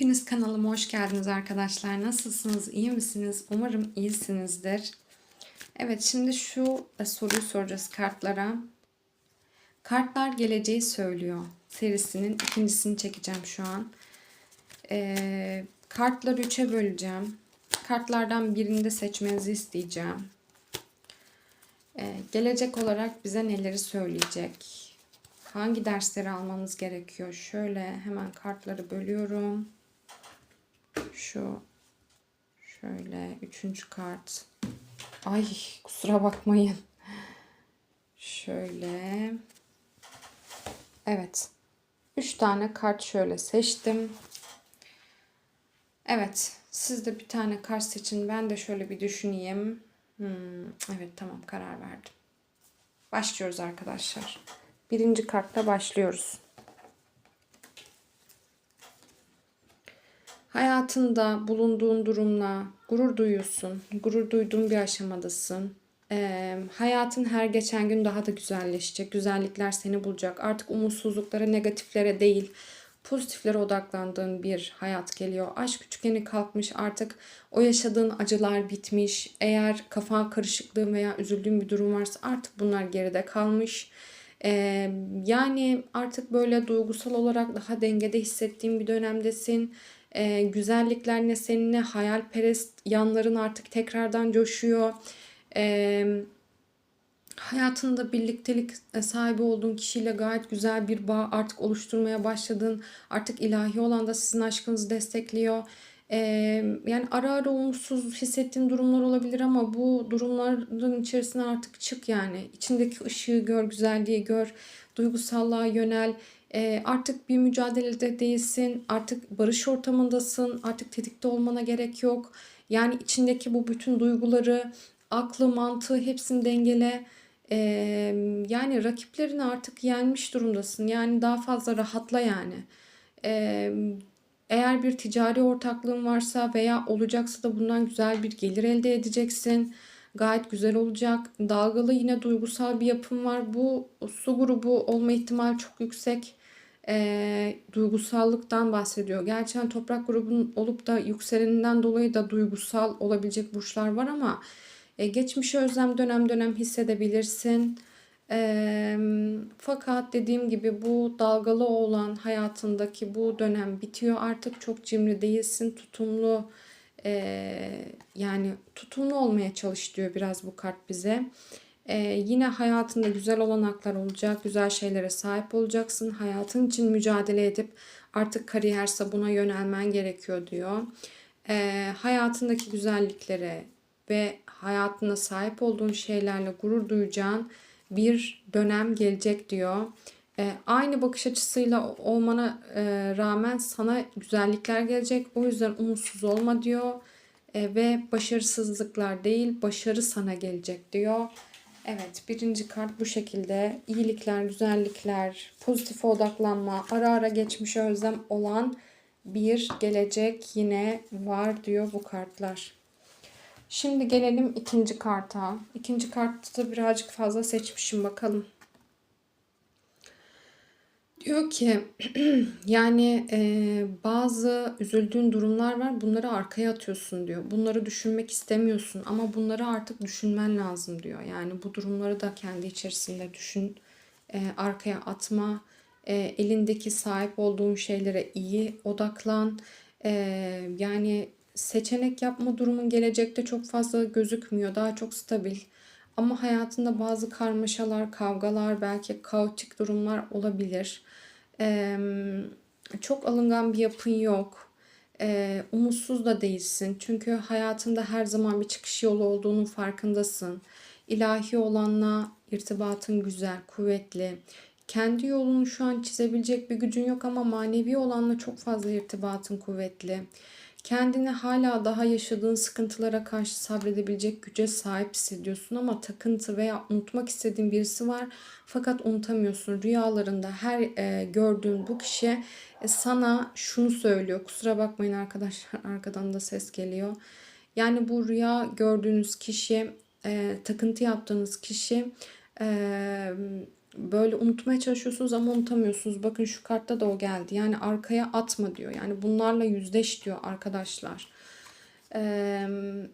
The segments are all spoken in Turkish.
Hepiniz kanalıma hoş geldiniz arkadaşlar. Nasılsınız? İyi misiniz? Umarım iyisinizdir. Evet şimdi şu e, soruyu soracağız kartlara. Kartlar geleceği söylüyor. Serisinin ikincisini çekeceğim şu an. Ee, kartları üçe böleceğim. Kartlardan birini de seçmenizi isteyeceğim. Ee, gelecek olarak bize neleri söyleyecek? Hangi dersleri almamız gerekiyor? Şöyle hemen kartları bölüyorum. Şu şöyle üçüncü kart. Ay kusura bakmayın. Şöyle. Evet. Üç tane kart şöyle seçtim. Evet. Siz de bir tane kart seçin. Ben de şöyle bir düşüneyim. Hmm, evet tamam karar verdim. Başlıyoruz arkadaşlar. Birinci kartla başlıyoruz. Hayatında bulunduğun durumla gurur duyuyorsun. Gurur duyduğun bir aşamadasın. Ee, hayatın her geçen gün daha da güzelleşecek. Güzellikler seni bulacak. Artık umutsuzluklara, negatiflere değil, pozitiflere odaklandığın bir hayat geliyor. Aşk üçgeni kalkmış artık o yaşadığın acılar bitmiş. Eğer kafa karışıklığın veya üzüldüğün bir durum varsa artık bunlar geride kalmış. Ee, yani artık böyle duygusal olarak daha dengede hissettiğin bir dönemdesin. Ee, güzellikler ne senin ne hayalperest yanların artık tekrardan coşuyor. Ee, hayatında birliktelik sahibi olduğun kişiyle gayet güzel bir bağ artık oluşturmaya başladın. Artık ilahi olan da sizin aşkınızı destekliyor. Ee, yani ara ara umutsuz hissettiğin durumlar olabilir ama bu durumların içerisine artık çık yani. İçindeki ışığı gör, güzelliği gör, duygusallığa yönel. Ee, artık bir mücadelede değilsin, artık barış ortamındasın, artık tetikte olmana gerek yok. Yani içindeki bu bütün duyguları, aklı, mantığı hepsini dengele. Ee, yani rakiplerini artık yenmiş durumdasın. Yani daha fazla rahatla yani. Ee, eğer bir ticari ortaklığın varsa veya olacaksa da bundan güzel bir gelir elde edeceksin. Gayet güzel olacak. Dalgalı yine duygusal bir yapım var. Bu su grubu olma ihtimali çok yüksek. E, duygusallıktan bahsediyor. Gerçekten toprak grubunun olup da yükseleninden dolayı da duygusal olabilecek burçlar var ama e, geçmişi özlem dönem dönem hissedebilirsin. E, fakat dediğim gibi bu dalgalı olan hayatındaki bu dönem bitiyor. Artık çok cimri değilsin, tutumlu e, yani tutumlu olmaya çalış diyor biraz bu kart bize. E, yine hayatında güzel olanaklar olacak, güzel şeylere sahip olacaksın. Hayatın için mücadele edip artık kariyerse buna yönelmen gerekiyor diyor. E, hayatındaki güzelliklere ve hayatına sahip olduğun şeylerle gurur duyacağın bir dönem gelecek diyor. E, aynı bakış açısıyla olmana e, rağmen sana güzellikler gelecek. O yüzden umutsuz olma diyor. E, ve başarısızlıklar değil başarı sana gelecek diyor. Evet birinci kart bu şekilde. İyilikler, güzellikler, pozitife odaklanma, ara ara geçmişe özlem olan bir gelecek yine var diyor bu kartlar. Şimdi gelelim ikinci karta. İkinci kartta da birazcık fazla seçmişim bakalım. Diyor ki yani e, bazı üzüldüğün durumlar var bunları arkaya atıyorsun diyor. Bunları düşünmek istemiyorsun ama bunları artık düşünmen lazım diyor. Yani bu durumları da kendi içerisinde düşün. E, arkaya atma. E, elindeki sahip olduğun şeylere iyi odaklan. E, yani seçenek yapma durumun gelecekte çok fazla gözükmüyor. Daha çok stabil. Ama hayatında bazı karmaşalar, kavgalar, belki kaotik durumlar olabilir. Ee, çok alıngan bir yapın yok. Ee, umutsuz da değilsin. Çünkü hayatında her zaman bir çıkış yolu olduğunun farkındasın. İlahi olanla irtibatın güzel, kuvvetli. Kendi yolunu şu an çizebilecek bir gücün yok ama manevi olanla çok fazla irtibatın kuvvetli. Kendini hala daha yaşadığın sıkıntılara karşı sabredebilecek güce sahip hissediyorsun ama takıntı veya unutmak istediğin birisi var fakat unutamıyorsun. Rüyalarında her e, gördüğün bu kişi e, sana şunu söylüyor. Kusura bakmayın arkadaşlar arkadan da ses geliyor. Yani bu rüya gördüğünüz kişi, e, takıntı yaptığınız kişi e, böyle unutmaya çalışıyorsunuz ama unutamıyorsunuz. Bakın şu kartta da o geldi. Yani arkaya atma diyor. Yani bunlarla yüzleş diyor arkadaşlar.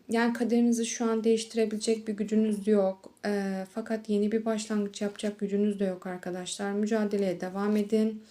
Yani kaderinizi şu an değiştirebilecek bir gücünüz yok. Fakat yeni bir başlangıç yapacak gücünüz de yok arkadaşlar. Mücadeleye devam edin.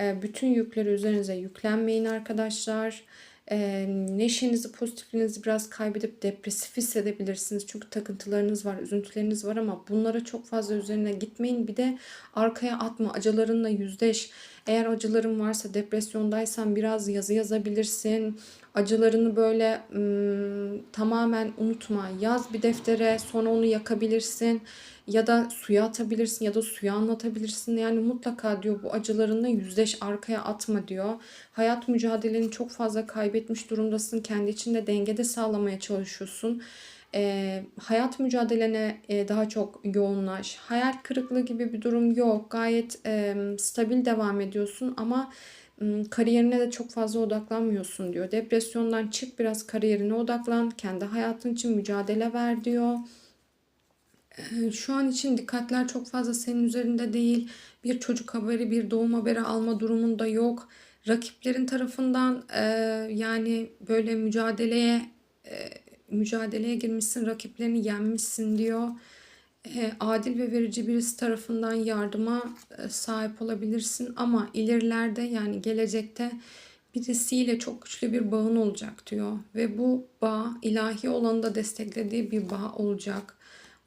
Bütün yükleri üzerinize yüklenmeyin arkadaşlar. Eee, neşenizi, pozitifliğinizi biraz kaybedip depresif hissedebilirsiniz. Çünkü takıntılarınız var, üzüntüleriniz var ama bunlara çok fazla üzerine gitmeyin. Bir de arkaya atma, acılarınla yüzleş. Eğer acıların varsa, depresyondaysan biraz yazı yazabilirsin. Acılarını böyle ım, tamamen unutma. Yaz bir deftere, sonra onu yakabilirsin. Ya da suya atabilirsin ya da suya anlatabilirsin. Yani mutlaka diyor bu acılarınla yüzleş, arkaya atma diyor. Hayat mücadeleni çok fazla kaybetmiş durumdasın. Kendi içinde dengede sağlamaya çalışıyorsun. Eee, hayat mücadelene e, daha çok yoğunlaş. Hayal kırıklığı gibi bir durum yok. Gayet e, stabil devam ediyorsun ama kariyerine de çok fazla odaklanmıyorsun diyor. Depresyondan çık biraz kariyerine odaklan. Kendi hayatın için mücadele ver diyor. Ee, Şu an için dikkatler çok fazla senin üzerinde değil. Bir çocuk haberi, bir doğum haberi alma durumunda yok. Rakiplerin tarafından e, yani böyle mücadeleye e, mücadeleye girmişsin, rakiplerini yenmişsin diyor. E, adil ve verici birisi tarafından yardıma e, sahip olabilirsin ama ilerilerde yani gelecekte birisiyle çok güçlü bir bağın olacak diyor ve bu bağ ilahi olanı da desteklediği bir bağ olacak.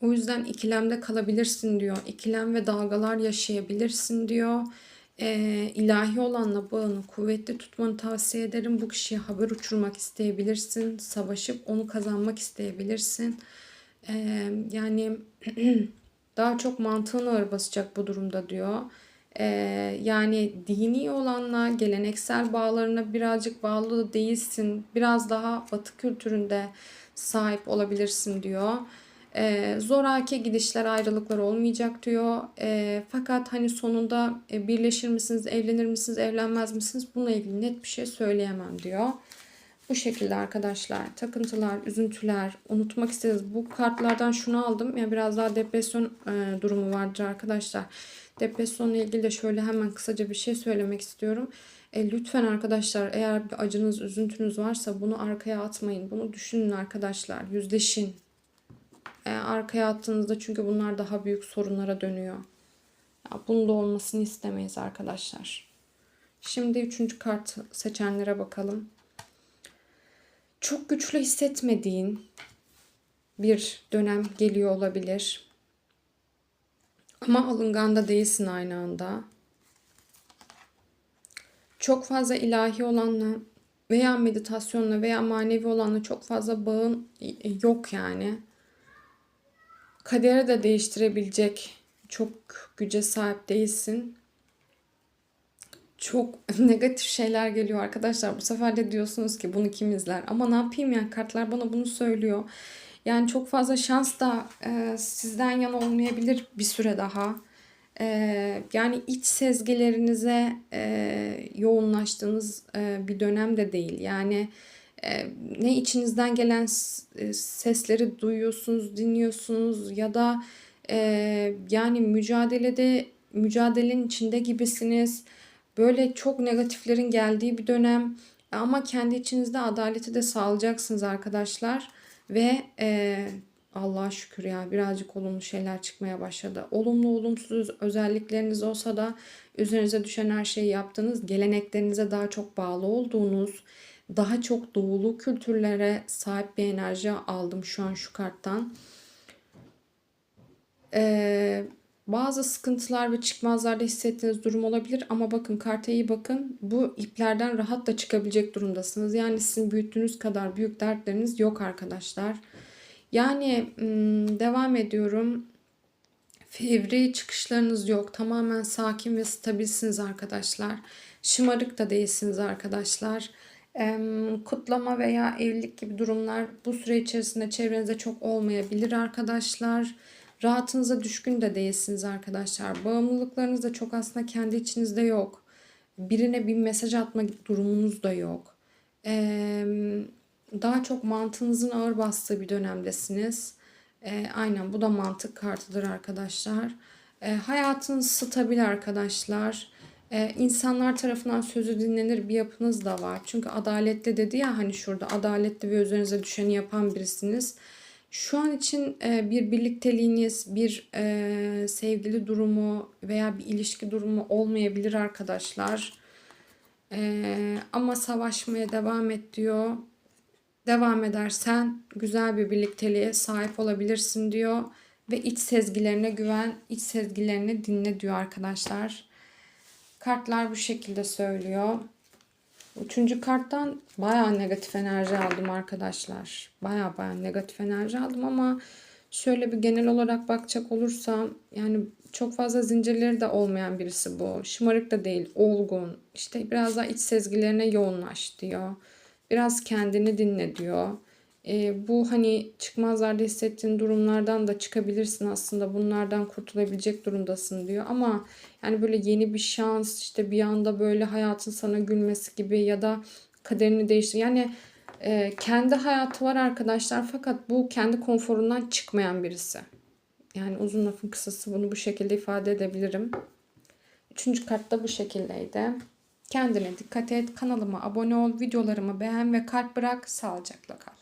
O yüzden ikilemde kalabilirsin diyor. İkilem ve dalgalar yaşayabilirsin diyor. Ee, ilahi olanla bağını kuvvetli tutmanı tavsiye ederim. Bu kişiye haber uçurmak isteyebilirsin. Savaşıp onu kazanmak isteyebilirsin. Ee, yani daha çok mantığın ağır basacak bu durumda diyor. Ee, yani dini olanla geleneksel bağlarına birazcık bağlı değilsin. Biraz daha batı kültüründe sahip olabilirsin diyor. Ee, zoraki gidişler, ayrılıklar olmayacak diyor. Ee, fakat hani sonunda e, birleşir misiniz, evlenir misiniz, evlenmez misiniz? Bununla ilgili net bir şey söyleyemem diyor. Bu şekilde arkadaşlar takıntılar, üzüntüler, unutmak istediğiniz bu kartlardan şunu aldım. Yani biraz daha depresyon e, durumu vardır arkadaşlar. Depresyonla ilgili de şöyle hemen kısaca bir şey söylemek istiyorum. E, lütfen arkadaşlar eğer bir acınız, üzüntünüz varsa bunu arkaya atmayın. Bunu düşünün arkadaşlar. Yüzleşin. E, arkaya attığınızda çünkü bunlar daha büyük sorunlara dönüyor. Ya, bunun da olmasını istemeyiz arkadaşlar. Şimdi üçüncü kart seçenlere bakalım çok güçlü hissetmediğin bir dönem geliyor olabilir. Ama alıngan değilsin aynı anda. Çok fazla ilahi olanla veya meditasyonla veya manevi olanla çok fazla bağın yok yani. Kaderi de değiştirebilecek çok güce sahip değilsin çok negatif şeyler geliyor arkadaşlar. Bu sefer de diyorsunuz ki bunu kim izler? Ama ne yapayım yani kartlar bana bunu söylüyor. Yani çok fazla şans da e, sizden yana olmayabilir bir süre daha. E, yani iç sezgilerinize e, yoğunlaştığınız e, bir dönem de değil. Yani ne içinizden gelen e, sesleri duyuyorsunuz, dinliyorsunuz ya da e, yani mücadelede mücadelenin içinde gibisiniz Böyle çok negatiflerin geldiği bir dönem ama kendi içinizde adaleti de sağlayacaksınız arkadaşlar. Ve e, Allah'a şükür ya birazcık olumlu şeyler çıkmaya başladı. Olumlu olumsuz özellikleriniz olsa da üzerinize düşen her şeyi yaptığınız, geleneklerinize daha çok bağlı olduğunuz, daha çok doğulu kültürlere sahip bir enerji aldım şu an şu karttan. Ee, bazı sıkıntılar ve çıkmazlarda hissettiğiniz durum olabilir ama bakın karta iyi bakın. Bu iplerden rahat da çıkabilecek durumdasınız. Yani sizin büyüttüğünüz kadar büyük dertleriniz yok arkadaşlar. Yani devam ediyorum. Fevri çıkışlarınız yok. Tamamen sakin ve stabilsiniz arkadaşlar. Şımarık da değilsiniz arkadaşlar. Kutlama veya evlilik gibi durumlar bu süre içerisinde çevrenizde çok olmayabilir arkadaşlar. Rahatınıza düşkün de değilsiniz arkadaşlar. Bağımlılıklarınız da çok aslında kendi içinizde yok. Birine bir mesaj atma durumunuz da yok. Daha çok mantığınızın ağır bastığı bir dönemdesiniz. Ee, aynen bu da mantık kartıdır arkadaşlar. E, hayatın stabil arkadaşlar. E, insanlar tarafından sözü dinlenir bir yapınız da var. Çünkü adaletli dedi ya hani şurada adaletli ve üzerinize düşeni yapan birisiniz. Şu an için e, bir birlikteliğiniz, bir e, sevgili durumu veya bir ilişki durumu olmayabilir arkadaşlar. E, ama savaşmaya devam et diyor. Devam edersen güzel bir birlikteliğe sahip olabilirsin diyor. Ve iç sezgilerine güven, iç sezgilerini dinle diyor arkadaşlar. Kartlar bu şekilde söylüyor. Üçüncü karttan bayağı negatif enerji aldım arkadaşlar. Bayağı bayağı negatif enerji aldım ama şöyle bir genel olarak bakacak olursam yani çok fazla zincirleri de olmayan birisi bu. Şımarık da değil, olgun. İşte biraz daha iç sezgilerine yoğunlaş diyor. Biraz kendini dinle diyor. E, bu hani çıkmazlarda hissettiğin durumlardan da çıkabilirsin aslında. Bunlardan kurtulabilecek durumdasın diyor. Ama yani böyle yeni bir şans işte bir anda böyle hayatın sana gülmesi gibi ya da kaderini değiştir. Yani e, kendi hayatı var arkadaşlar fakat bu kendi konforundan çıkmayan birisi. Yani uzun lafın kısası bunu bu şekilde ifade edebilirim. Üçüncü kart da bu şekildeydi. Kendine dikkat et. Kanalıma abone ol. Videolarımı beğen ve kalp bırak. Sağlıcakla kal.